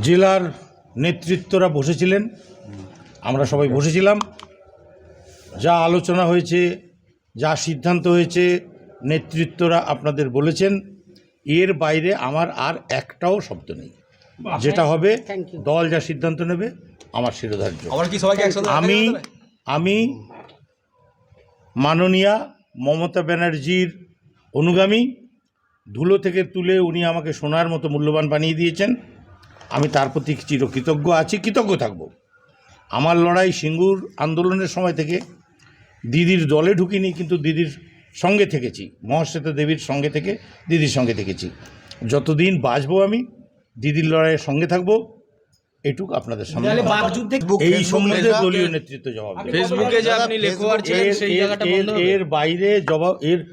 জেলার নেতৃত্বরা বসেছিলেন। আমরা সবাই বসেছিলাম। যা আলোচনা হয়েছে যা সিদ্ধান্ত হয়েছে নেতৃত্বরা আপনাদের বলেছেন। এর বাইরে আমার আর একটাও শব্দ নেই। যেটা হবে দল যা সিদ্ধান্ত নেবে আমার শিরোধার্য। আমি আমি মাননীয়া মমতা ব্যানার্জির অনুগামী। ধুলো থেকে তুলে উনি আমাকে সোনার মতো মূল্যবান বানিয়ে দিয়েছেন। আমি তার প্রতি চিরকৃতজ্ঞ আছি কৃতজ্ঞ থাকব। আমার লড়াই সিঙ্গুর আন্দোলনের সময় থেকে দিদির দলে ঢুকিনি কিন্তু দিদির সঙ্গে থেকেছি মহাশ্বেতা দেবীর সঙ্গে থেকে দিদির সঙ্গে থেকেছি। যতদিন বাঁচবো আমি দিদির লড়াইয়ের সঙ্গে থাকব এটুক আপনাদের সামনে। এই সম্বন্ধে দলীয় নেতৃত্ব জবাব ফেসবুকে যে আপনি লেখোয়ার ছিলেন এর- সেই জায়গাটা বন্ধ এর বাইরে জবাব এর-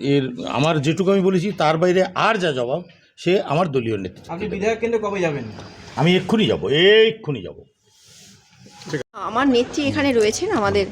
এর আমার যেটুকু আমি বলেছি তার বাইরে আর যা জবাব সে আমার দলীয় নেতৃত্ব। আপনি বিধায়ক কেন্দ্রে কবে যাবেন? আমি এক্ষুনি যাব এক্ষুনি যাব। আমার নেত্রী এখানে রয়েছেন আমাদের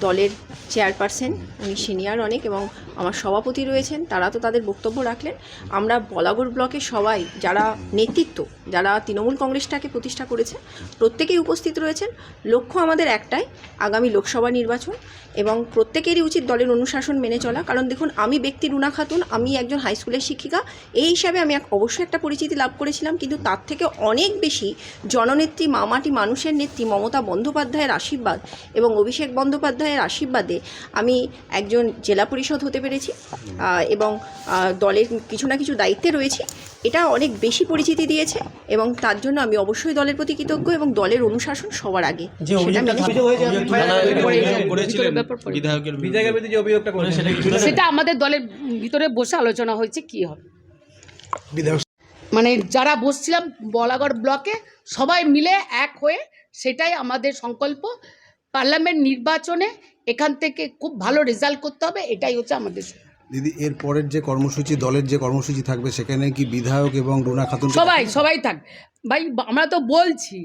দলের চেয়ারপারসন, উনি সিনিয়র অনেক এবং আমার সভাপতি রয়েছেন, তারা তো তাদের বক্তব্য রাখলেন। আমরা বলাগড় ব্লকে সবাই যারা নেতৃত্ব, যারা তৃণমূল কংগ্রেসটাকে প্রতিষ্ঠা করেছে, প্রত্যেকেই উপস্থিত রয়েছেন। লক্ষ্য আমাদের একটাই, আগামী লোকসভা নির্বাচন এবং প্রত্যেকেরই উচিত দলের অনুশাসন মেনে চলা। কারণ দেখুন, আমি ব্যক্তি রুনা খাতুন, আমি একজন হাই স্কুলের শিক্ষিকা, এই হিসাবে আমি এক- অবশ্যই একটা পরিচিতি লাভ করেছিলাম, কিন্তু তার থেকে অনেক বেশি জননেত্রী, মামাটি মানুষের নেত্রী মমতা বন্দ্যোপাধ্যায়ের আশীর্বাদ এবং অভিষেক বন্দ্যোপাধ্যায়ের আশীর্বাদে আমি একজন জেলা পরিষদ হতে পেরেছি আহ, এবং দলের কিছু না কিছু দায়িত্বে রয়েছি। এটা অনেক বেশি পরিচিতি দিয়েছে এবং তার জন্য আমি অবশ্যই দলের প্রতি কৃতজ্ঞ এবং দলের অনুশাসন সবার আগে। সেটা আমাদের দলের ভিতরে বসে আলোচনা হয়েছে কি হবে? মানে যারা বসছিলাম বলাগড় ব্লকে সবাই মিলে এক হয়ে সেটাই আমাদের সংকল্প। পার্লামেন্ট নির্বাচনে এখান থেকে খুব ভালো রেজাল্ট করতে হবে এটাই হচ্ছে আমাদের দিদি এর পরের যে কর্মসূচি দলের যে কর্মসূচি থাকবে সেখানে কি বিধায়ক এবং রুনা খাতুন সবাই সবাই থাক। ভাই আমরা তো বলছি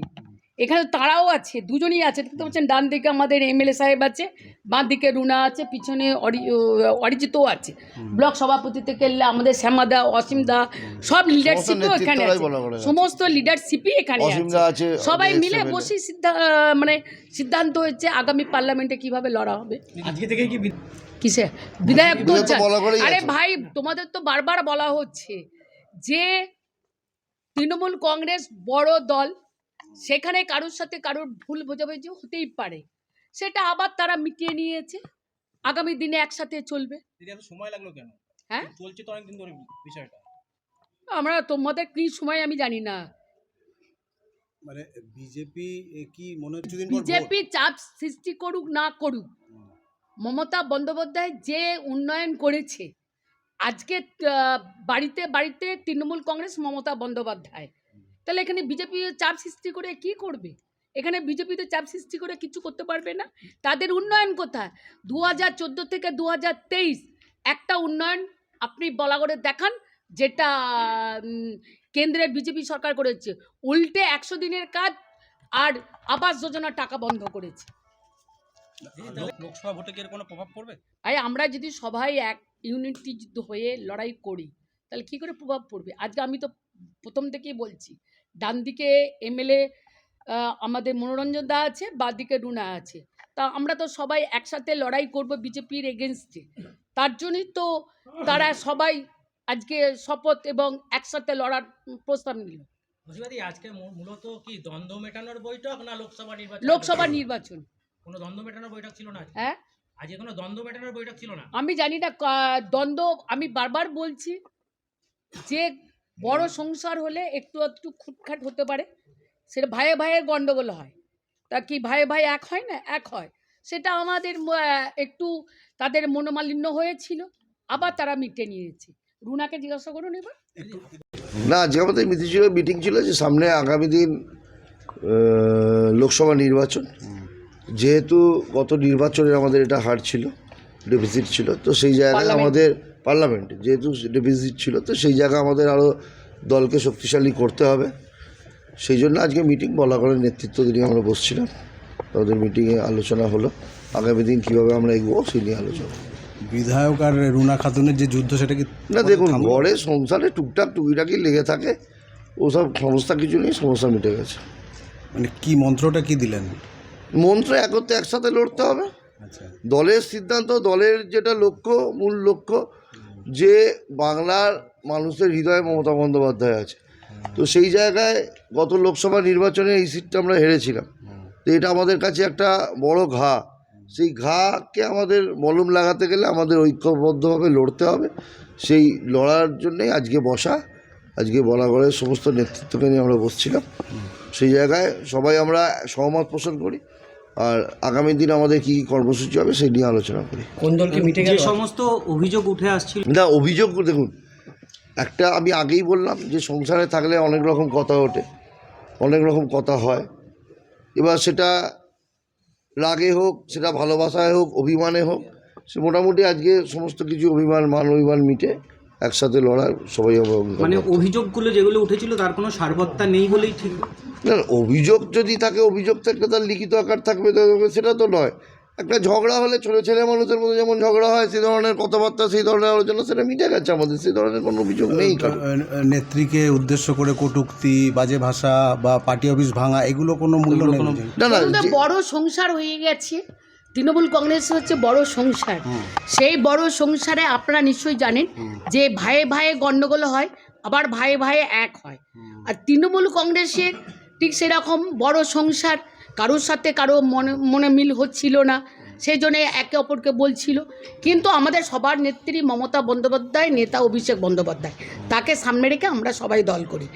এখানে তারাও আছে দুজনই আছে। দেখতে পাচ্ছেন ডান দিকে আমাদের এমএলএ সাহেব আছে বাঁ দিকে রুনা আছে পিছনে অরি- অরিজিতও আছে। ব্লক সভাপতি থেকে আমাদের শ্যামাদা অসীম দা সব লিডারশিপও এখানে আছে। সমস্ত লিডারশিপই এখানে আছে। সবাই মিলে বসে সিদ্ধা- মানে সিদ্ধান্ত হয়েছে আগামী পার্লামেন্টে কীভাবে লড়া হবে। আজকে থেকে কি কিসে? বিধায়ক আরে ভাই তোমাদের তো বারবার বলা হচ্ছে যে তৃণমূল কংগ্রেস বড় দল সেখানে কারোর সাথে কারোর ভুল বোঝাবুঝি হতেই পারে। সেটা আবার তারা মিটিয়ে নিয়েছে। আগামী দিনে একসাথে চলবে। সময় লাগল কেন? হ্যাঁ? চলছে তো অনেকদিন ধরে বিষয়টা। আমরা তোমাদের কি সময় আমি জানি না। মানে বিজেপি কি মনে হচ্ছে? বিজেপি চাপ সৃষ্টি করুক না করুক মমতা বন্দ্যোপাধ্যায় যে উন্নয়ন করেছে আজকে আহ, বাড়িতে বাড়িতে তৃণমূল কংগ্রেস মমতা বন্দ্যোপাধ্যায়। তাহলে এখানে বিজেপি চাপ সৃষ্টি করে কি করবে? এখানে বিজেপিতে চাপ সৃষ্টি করে কিছু করতে পারবে না। তাদের উন্নয়ন কোথায়? দু হাজার চোদ্দ থেকে দু হাজার তেইশ একটা উন্নয়ন আপনি বলা করে দেখান যেটা কেন্দ্রের বিজেপি সরকার করেছে। উল্টে একশো দিনের কাজ আর আবাস যোজনার টাকা বন্ধ করেছে। লোকসভা ভোটে কি কোনো প্রভাব পড়বে? আর আমরা যদি সবাই এক ইউনিটি যুদ্ধ হয়ে লড়াই করি তাহলে কি করে প্রভাব পড়বে? আজকে আমি তো প্রথম থেকেই বলছি ডান দিকে এমএলএ আমাদের মনোরঞ্জন দা আছে বাঁ দিকে রুনা আছে। তা আমরা তো সবাই একসাথে লড়াই করব বিজেপির এগেনস্টে তার জন্যই তো তারা সবাই আজকে শপথ এবং একসাথে লড়ার প্রস্তাব নিল। আজকে মূলত কি দ্বন্দ্ব মেটানোর বৈঠক না লোকসভা নির্বাচন? লোকসভা নির্বাচন। কোনো দ্বন্দ্ব মেটানোর বৈঠক ছিল না হ্যাঁ? আজকে কোনো দ্বন্দ্ব মেটানোর বৈঠক ছিল না? আমি জানি না দ্বন্দ্ব আমি বারবার বলছি যে বড় সংসার হলে একটু একটু খুটখাট হতে পারে। সেটা ভাইয়ে ভাইয়ের গণ্ডগোল হয়। তা কি ভাইয়ে ভাই এক হয় না? এক হয়। সেটা আমাদের একটু তাদের মনোমালিন্য হয়েছিল। আবার তারা মিটে নিয়েছে। রুনাকে জিজ্ঞাসা করুন এবার। না আজকে আমাদের মিটিং ছিল মিটিং ছিল যে সামনে আগামী দিন লোকসভা নির্বাচন। যেহেতু গত নির্বাচনে আমাদের এটা হার ছিল। ডেফিসিট ছিল তো সেই জায়গায় আমাদের পার্লামেন্টে যেহেতু ডেফিসিট ছিল তো সেই জায়গায় আমাদের আরও দলকে শক্তিশালী করতে হবে। সেই জন্য আজকে মিটিং বলা করে নেতৃত্ব নিয়ে আমরা বসছিলাম। আমাদের মিটিংয়ে আলোচনা হলো। আগামী দিন কীভাবে আমরা এগোবো সেই নিয়ে আলোচনা। বিধায়ক আর রুনা খাতুনের যে যুদ্ধ সেটা কি না দেখুন? ঘরে সংসারে টুকটাক টুকিটাকি লেগে থাকে ওসব সমস্যা কিছু নেই সমস্যা মিটে গেছে। মানে কি মন্ত্রটা কি দিলেন? মন্ত্র একত্রে একসাথে লড়তে হবে। দলের সিদ্ধান্ত, দলের যেটা লক্ষ্য, মূল লক্ষ্য, যে বাংলার মানুষের হৃদয়ে মমতা বন্দ্যোপাধ্যায় আছে। তো সেই জায়গায় গত লোকসভা নির্বাচনে এই সিটটা আমরা হেরেছিলাম। তো এটা আমাদের কাছে একটা বড় ঘা। সেই ঘাকে আমাদের মলম লাগাতে গেলে আমাদের ঐক্যবদ্ধভাবে লড়তে হবে। সেই লড়ার জন্যেই আজকে বসা, আজকে বলাগড়ের সমস্ত নেতৃত্বকে নিয়ে আমরা বসছিলাম। সেই জায়গায় সবাই আমরা সহমত পোষণ করি। আর আগামী দিন আমাদের কী কী কর্মসূচি হবে সেই নিয়ে আলোচনা করি। কোন দলকে মিটে যে সমস্ত অভিযোগ উঠে আসছিল। না অভিযোগ দেখুন একটা আমি আগেই বললাম যে সংসারে থাকলে অনেক রকম কথা ওঠে অনেক রকম কথা হয়। এবার সেটা রাগে হোক সেটা ভালোবাসায় হোক অভিমানে হোক সে মোটামুটি আজকে সমস্ত কিছু অভিমান মান অভিমান মিটে একসাথে লড়ার সবাই মানে। অভিযোগগুলো যেগুলো উঠেছিল তার কোনো সারবত্তা নেই বলেই ঠিক? না না, অভিযোগ যদি থাকে অভিযোগ থাকলে তার লিখিত আকার থাকবে সেটা তো নয়। একটা ঝগড়া হলে ছোটো ছেলে মানুষের মধ্যে যেমন ঝগড়া হয় সেই ধরনের কথাবার্তা সেই ধরনের আলোচনা সেটা মিটে গেছে আমাদের সেই ধরনের কোনো অভিযোগ নেই নেত্রীকে উদ্দেশ্য করে কটূক্তি বাজে ভাষা বা পার্টি অফিস ভাঙা এগুলো কোনো মূল্য নেই না না বড় সংসার হয়ে গেছে। তৃণমূল কংগ্রেস হচ্ছে বড় সংসার। সেই বড় সংসারে আপনারা নিশ্চয়ই জানেন যে ভাইয়ে ভাইয়ে গণ্ডগোল হয় আবার ভাইয়ে ভাইয়ে এক হয়। আর তৃণমূল কংগ্রেসের ঠিক সেরকম বড় সংসার কারোর সাথে কারও মনে মনে মিল হচ্ছিল না সেই জন্য একে অপরকে বলছিল। কিন্তু আমাদের সবার নেত্রী মমতা বন্দ্যোপাধ্যায় নেতা অভিষেক বন্দ্যোপাধ্যায় তাকে সামনে রেখে আমরা সবাই দল করি।